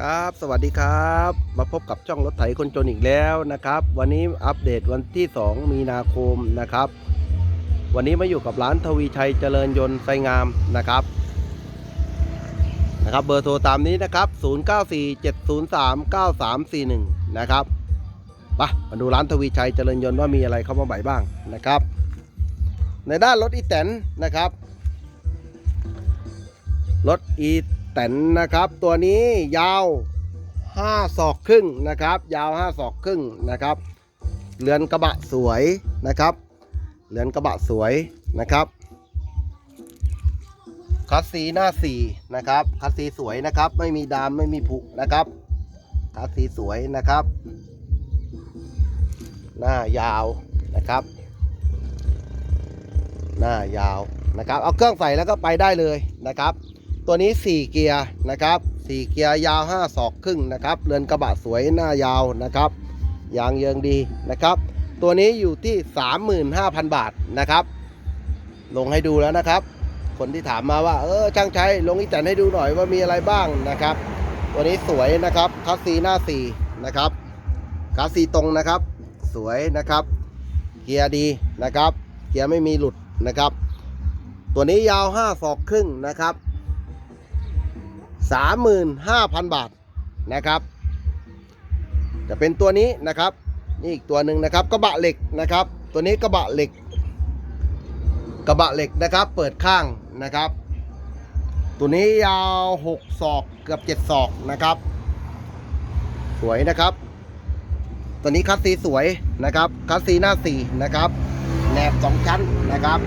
ครับ สวัสดีครับ มาพบกับช่องรถไถคนจนอีกแล้วนะครับ วันนี้อัปเดตวันที่ 2 มีนาคมนะครับ วันนี้มาอยู่กับร้านทวีชัยเจริญยนต์ไซงามนะครับนะครับ เบอร์โทรตามนี้นะครับ 0947039341 นะครับไปมาดูร้านทวีชัยเจริญยนต์ว่ามีอะไรเข้ามาใหม่บ้างนะครับ ในด้านรถอีแตนนะครับรถอี แตนนะครับ ตัวนี้ยาว 5 ศอกครึ่งนะครับ ยาว 5 ศอกครึ่งนะครับ เรือนกระบะสวยนะครับ เรือนกระบะสวยนะครับ คัสซีหน้า4นะครับ คัสซีสวยนะครับ ไม่มีดามไม่มีผุนะครับ คัสซีสวยนะครับ หน้ายาวนะครับ หน้ายาวนะครับ เอาเครื่องใส่แล้วก็ไปได้เลยนะครับ ตัวนี้ 4 เกียร์นะครับ 4 เกียร์ยาว 5 ศอกครึ่งนะครับ เรือนกระบะสวยหน้ายาวนะครับ ยางเยิงดีนะครับ ตัวนี้อยู่ที่ 35,000 บาทนะครับ ลงให้ดูแล้วนะครับ คนที่ถามมาว่า เออช่างใช้ลงอีแตนให้ดูหน่อยว่ามีอะไรบ้างนะครับ ตัวนี้สวยนะครับคัสซีหน้า4นะครับคัสซีตรงนะครับ สวยนะครับ เกียร์ดีนะครับ เกียร์ไม่มีหลุดนะครับ ตัวนี้ยาว 5 ศอกครึ่งนะครับ 35,000 บาทนะครับ จะเป็นตัวนี้นะครับ นี่อีกตัวหนึ่งนะครับกระบะเหล็กนะครับ ตัวนี้กระบะเหล็ก กระบะเหล็กนะครับ เปิดข้างนะครับ ตัวนี้ยาว 6 ศอกเกือบ 7 ศอกนะครับ สวยนะครับ ตัวนี้คัสซีสวยนะครับ คัสซีหน้า4นะครับแหนบสองชั้นนะครับ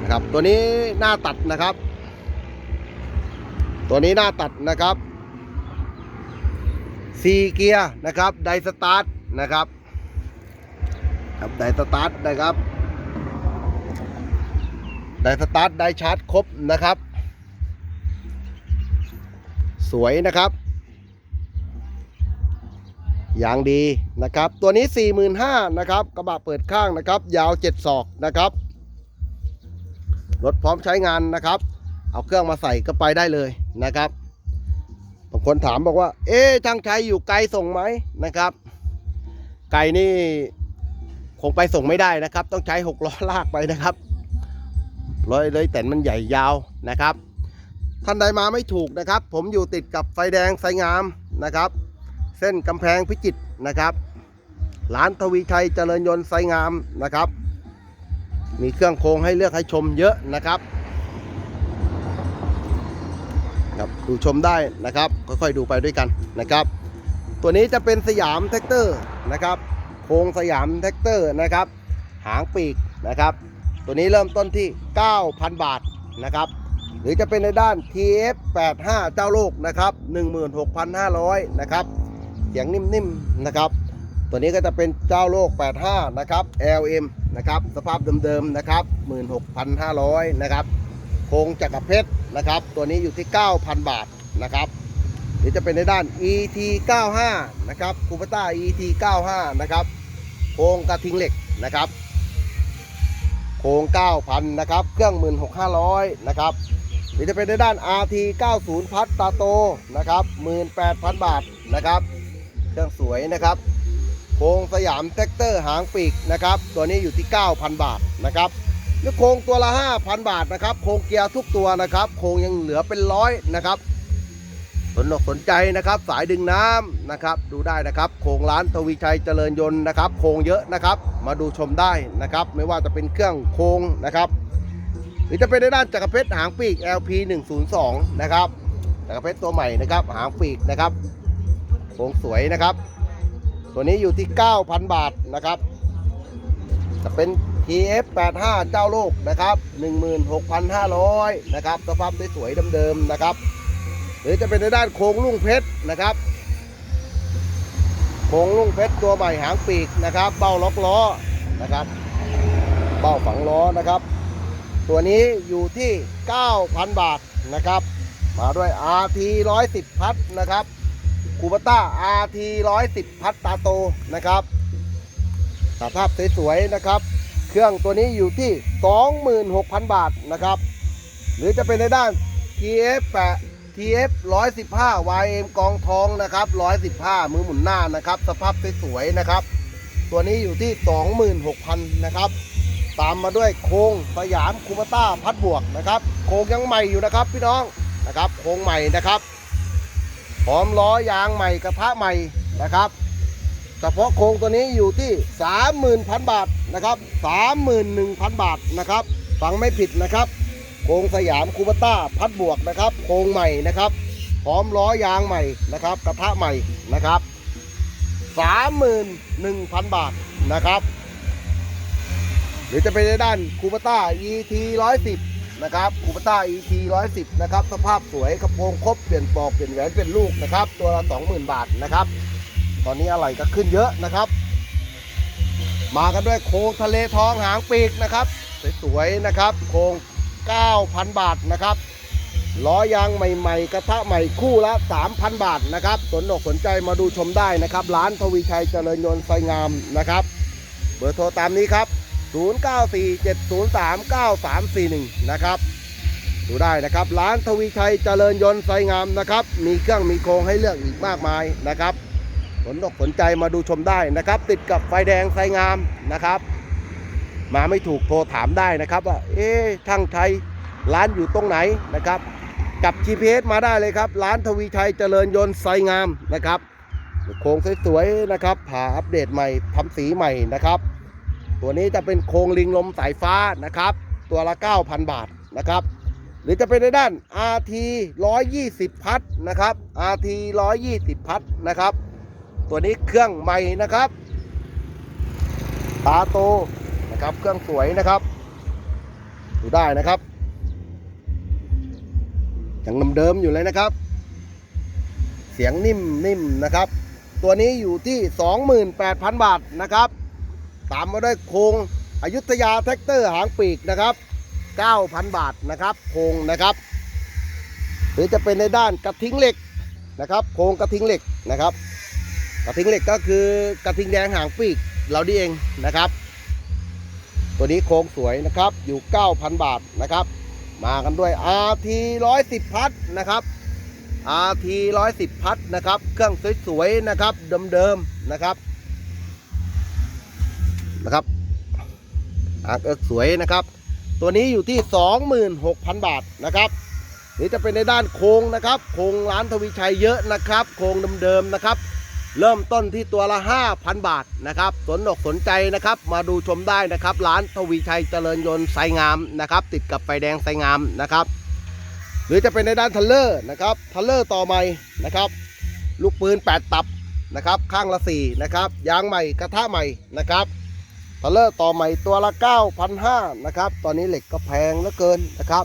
นะครับ ตัวนี้หน้าตัดนะครับ ตัวนี้หน้าตัดนะครับซีเกียร์นะครับ ไดสตาร์ทนะครับครับไดสตาร์ทนะครับ ไดสตาร์ทไดชาร์จครบนะครับ สวยนะครับ อย่างดีนะครับ ตัวนี้ 45,000นะครับ กระบะเปิดข้างนะครับ ยาว 7 ศอกนะครับ รถพร้อมใช้งานนะครับ เอาเครื่องมาใส่ก็ไปได้เลย นะครับบางคนถามบอกว่า เอ๊ะทางชัยอยู่ไกลส่งไหมนะครับ ไกลนี่คงไปส่งไม่ได้นะครับ ต้องใช้หกล้อลากไปนะครับร้อยเลยแต่มันใหญ่ยาวนะครับ ท่านใดมาไม่ถูกนะครับ ผมอยู่ติดกับไฟแดงไฟงามนะครับ เส้นกำแพงพิจิตรนะครับ ร้านทวีชัยเจริญยนต์ไซงามนะครับ มีเครื่องโครงให้เลือกให้ชมเยอะนะครับ ครับดูชมได้นะครับ ค่อยๆดูไปด้วยกันนะครับ ตัวนี้จะเป็นสยามแท็กเตอร์นะครับโครงสยามแท็กเตอร์นะครับ หางปีกนะครับ ตัวนี้เริ่มต้นที่ 9,000 บาทนะครับ หรือจะเป็นในด้าน TF85 เจ้าโลกนะครับ 16,500 นะครับเสียงนิ่มๆนะครับ ตัวนี้ก็จะเป็นเจ้าโลก 85 นะครับ LM นะครับ สภาพเดิมๆนะครับ 16,500 นะครับ โครงจักรเพชรนะครับ ตัวนี้อยู่ที่ 9,000 บาทนะครับหรือจะเป็นในด้าน ET 95นะครับคูปต้า ET 95นะครับโครงกระทิงเหล็กนะครับโครง9,000นะครับเครื่อง 16,500นะครับหรือจะเป็นในด้าน RT 90 พัดตาโตนะครับ18,000 บาทนะครับ เครื่องสวยนะครับโครงสยามแท็กเตอร์หางปีกนะครับ ตัวนี้อยู่ที่ 9,000 บาทนะครับือโครงตัวละ 5,000 บาทนะครับ โครงเกียร์ทุกตัวนะครับ โครงยังเหลือเป็นร้อยนะครับสนอกสนใจนะครับสายดึงน้ำนะครับ ดูได้นะครับ โครงร้านทวีชัยเจริญยนต์นะครับ โครงเยอะนะครับ มาดูชมได้นะครับ ไม่ว่าจะเป็นเครื่องโครงนะครับ หรือจะเป็นในด้านจักรเพชรหางปีก LP 102นะครับจักรเพชรตัวใหม่นะครับ หางปีกนะครับ โครงสวยนะครับ ตัวนี้อยู่ที่ 9,000 บาทนะครับ จะเป็น TF85 เจ้าโลกนะครับ 16,500 นะครับสภาพสวยๆเดิมๆนะครับ หรือจะเป็นในด้านโครงลุ่งเพชรนะครับ โครงลุ่งเพชรตัวใหม่หางปีกนะครับ เบ้าล็อกล้อนะครับ เบ้าฝังล้อนะครับ ตัวนี้อยู่ที่ 9,000 บาทนะครับ มาด้วย RT 110 พัดนะครับคูปต้า RT 110 พัดตาโตนะครับสภาพสวยๆนะครับ เครื่องตัวนี้อยู่ที่ 26,000 บาทนะครับ หรือจะเป็นในด้าน TF8 TF 115 YM กองทองนะครับ 115 มือหมุนหน้านะครับ สภาพสวยๆนะครับ ตัวนี้อยู่ที่ 26,000นะครับ ตามมาด้วยโครงสยามคูมาต้าพัดบวกนะครับ โครงยังใหม่อยู่นะครับพี่น้องนะครับ โครงใหม่นะครับพร้อมล้อยางใหม่กระทะใหม่นะครับ เฉพาะโครงตัวนี้อยู่ที่ 30,000 บาทนะครับ31,000 บาทนะครับฟังไม่ผิดนะครับโครงสยามคูปต้าพัดบวกนะครับโครงใหม่นะครับพร้อมล้อยางใหม่นะครับกระทะใหม่นะครับ 31,000 บาทนะครับ หรือจะเป็นในด้านคูปต้า ET 110นะครับคูปต้า ET 110นะครับสภาพสวยกระโปรงครบเปลี่ยนปลอกเปลี่ยนแหวนเป็นลูกนะครับ ตัวละ 20,000 บาทนะครับ ตอนนี้อะไรก็ขึ้นเยอะนะครับ มากันด้วยโคงทะเลทองหางปีกนะครับสวยๆนะครับ โคง 9,000 บาทนะครับล้อยางใหม่ๆ กระทะใหม่คู่ละ 3,000 บาทนะครับสนอกสนใจมาดูชมได้นะครับ ร้านทวีชัยเจริญยนต์ไฟงามนะครับ เบอร์โทรตามนี้ครับ 0947039341 นะครับดูได้นะครับ ร้านทวีชัยเจริญยนต์ไฟงามนะครับ มีเครื่องมีโครงให้เลือกอีกมากมายนะครับ สนอกสนใจมาดูชมได้นะครับ ติดกับไฟแดงไฟงามนะครับ มาไม่ถูกโทรถามได้นะครับว่าเอ๊ะช่างชัยร้านอยู่ตรงไหนนะครับ กับ GPS มาได้เลยครับ ร้านทวีชัยเจริญยนต์ไซงามนะครับโครงสวยๆนะครับผ่าอัปเดตใหม่ทำสีใหม่นะครับ ตัวนี้จะเป็นโครงลิงลมสายฟ้านะครับ ตัวละ 9,000 บาทนะครับ หรือจะเป็นในด้าน RT 120 พัทนะครับ RT 120 พัทนะครับ ตัวนี้เครื่องใหม่นะครับตาโตนะครับ เครื่องสวยนะครับ ดูได้นะครับยังเดิมๆอยู่เลยนะครับ เสียงนิ่มนิ่มนะครับ ตัวนี้อยู่ที่ 28,000 บาทนะครับ ตามมาด้วยโครงอยุธยาแท็กเตอร์หางปีกนะครับ 9,000 บาทนะครับ โครงนะครับ หรือจะเป็นในด้านกระทิงเหล็กนะครับ โครงกระทิงเหล็กนะครับ กระทิงเหล็กก็คือกระทิงแดงหางปีกเราดีเองนะครับ ตัวนี้โครงสวยนะครับอยู่ 9,000 บาทนะครับ มากันด้วย RT 110 พัทนะครับ RT 110 พัทนะครับ เครื่องสวยๆนะครับเดิมๆนะครับนะครับอางเอิกสวยนะครับ ตัวนี้อยู่ที่ 26,000 บาทนะครับนี่จะเป็นในด้านโครงนะครับ โครงร้านทวีชัยเยอะนะครับ โครงเดิมๆนะครับ เริ่มต้นที่ตัวละ 5,000 บาทนะครับ สนอกสนใจนะครับ มาดูชมได้นะครับ ร้านทวีชัยเจริญยนต์ไซงามนะครับ ติดกับไฟแดงไซงามนะครับ หรือจะเป็นในด้านทัลเลอร์นะครับ ทัลเลอร์ต่อใหม่นะครับ ลูกปืน 8 ตับนะครับ ข้างละ4นะครับ ยางใหม่กระทะใหม่นะครับทัลเลอร์ต่อใหม่ตัวละ 9,500นะครับ ตอนนี้เหล็กก็แพงเหลือเกินนะครับ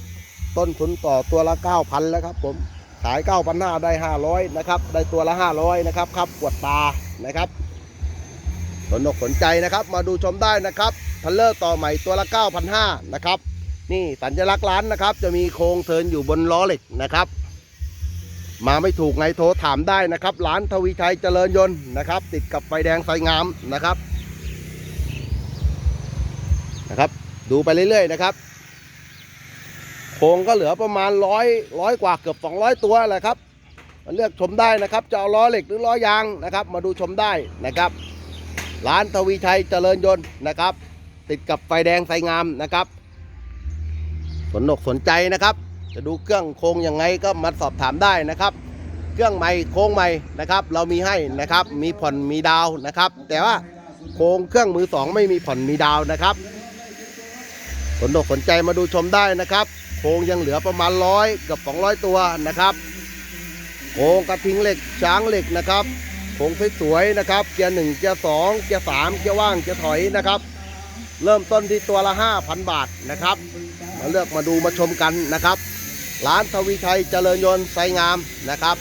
ต้นทุนต่อตัวละ 9,000 แล้วครับผม ขาย 9,500 ได้ 500 นะครับ ได้ตัวละ 500 นะครับครับปวดตานะครับสนอกสนใจนะครับ มาดูชมได้นะครับทันเลอร์ต่อใหม่ตัวละ 9,500 นะครับ นี่สัญลักษณ์ร้านนะครับ จะมีโครงเทินอยู่บนล้อเหล็กนะครับ มาไม่ถูกไงโทรถามได้นะครับ ร้านทวีชัยเจริญยนต์นะครับ ติดกับไฟแดงไฟงามนะครับ นะครับ ดูไปเรื่อยๆนะครับ โครงก็เหลือประมาณร้อยร้อยกว่าเกือบ 200 ตัวแหละครับมาเลือกชมได้นะครับจะเอาล้อเหล็กหรือล้อยางนะครับ มาดูชมได้นะครับ ร้านทวีชัยเจริญยนต์นะครับ ติดกับไฟแดงไฟงามนะครับ สนอกสนใจนะครับ จะดูเครื่องโครงยังไงก็มาสอบถามได้นะครับ เครื่องใหม่โครงใหม่นะครับ เรามีให้นะครับมีผ่อนมีดาวนะครับ แต่ว่าโครงเครื่องมือสองไม่มีผ่อนมีดาวนะครับสนอกสนใจมาดูชมได้นะครับ โครงยังเหลือประมาณร้อยกับ200 ตัวนะครับโครงกระทิงเหล็กช้างเหล็กนะครับโครงสวยๆนะครับเกียร์หนึ่งเกียร์สองเกียร์สามเกียร์ว่างเกียร์ถอยนะครับ เริ่มต้นที่ตัวละ 5,000 บาทนะครับ มาเลือกมาดูมาชมกันนะครับ ร้านทวีชัยเจริญยนต์ไซงามนะครับ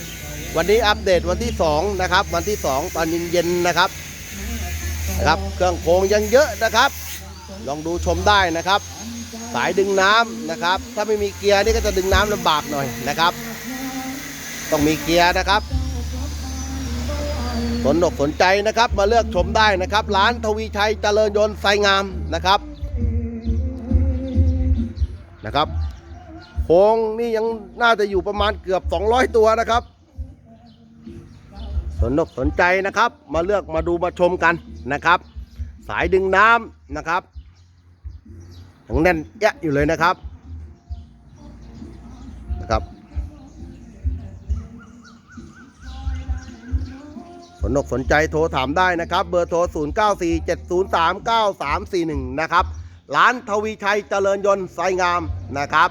วันนี้อัปเดตวันที่2นะครับวันที่ 2 ตอนเย็นๆนะครับนะครับ เครื่องโครงยังเยอะนะครับ ลองดูชมได้นะครับ สายดึงน้ำนะครับ ถ้าไม่มีเกียร์นี่ก็จะดึงน้ำลำบากหน่อยนะครับ ต้องมีเกียร์นะครับ สนอกสนใจนะครับ มาเลือกชมได้นะครับ ร้านทวีชัยเจริญยนต์ไซงามนะครับนะครับโคค้งนี่ยังน่าจะอยู่ประมาณเกือบ 200 ตัวนะครับ สนอกสนใจนะครับ มาเลือกมาดูมาชมกันนะครับ สายดึงน้ำนะครับ ยังแน่นแยะอยู่เลยนะครับนะครับสนอกสนใจโทรถามได้นะครับ เบอร์โทร 0947039341 นะครับ ร้านทวีชัยเจริญยนต์ไซงามนะครับ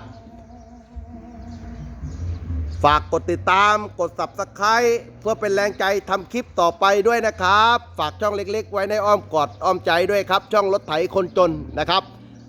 ฝากกดติดตามกด subscribe เพื่อเป็นแรงใจทำคลิปต่อไปด้วยนะครับ ฝากช่องเล็กๆ ไว้ในอ้อมกอดอ้อมใจด้วยครับ ช่องรถไถคนจนนะครับ